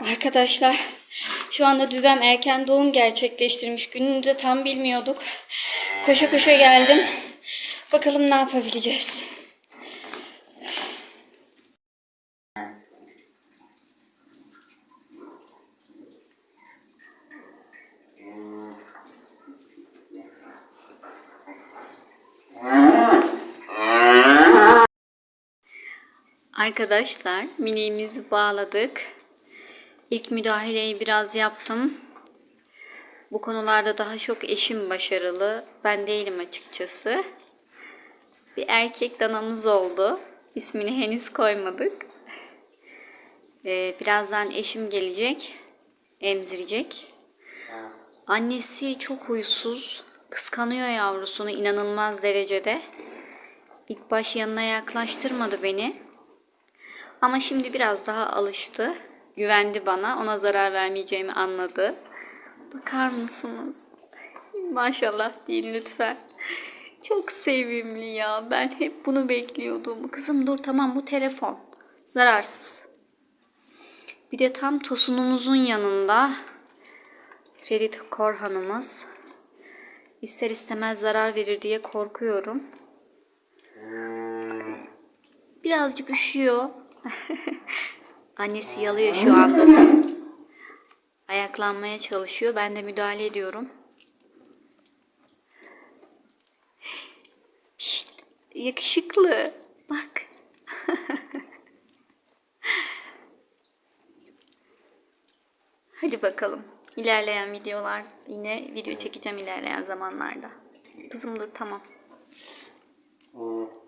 Arkadaşlar şu anda Düvem erken doğum gerçekleştirmiş. Gününü de tam bilmiyorduk. Koşa koşa geldim. Bakalım ne yapabileceğiz. Arkadaşlar miniğimizi bağladık. İlk müdahaleyi biraz yaptım. Bu konularda daha çok eşim başarılı. Ben değilim açıkçası. Bir erkek danamız oldu. İsmini henüz koymadık. Ee, birazdan eşim gelecek. Emzirecek. Annesi çok huysuz. Kıskanıyor yavrusunu inanılmaz derecede. İlk baş yanına yaklaştırmadı beni. Ama şimdi biraz daha alıştı. Güvendi bana. Ona zarar vermeyeceğimi anladı. Bakar mısınız? Maşallah deyin lütfen. Çok sevimli ya. Ben hep bunu bekliyordum. Kızım dur tamam bu telefon. Zararsız. Bir de tam tosunumuzun yanında Ferit Korhan'ımız. İster istemez zarar verir diye korkuyorum. Birazcık üşüyor. Annesi yalıyor şu anda onu. Ayaklanmaya çalışıyor. Ben de müdahale ediyorum. Şşt, yakışıklı. Bak. Hadi bakalım. İlerleyen videolar yine video çekeceğim ilerleyen zamanlarda. Kızım dur tamam. Hı.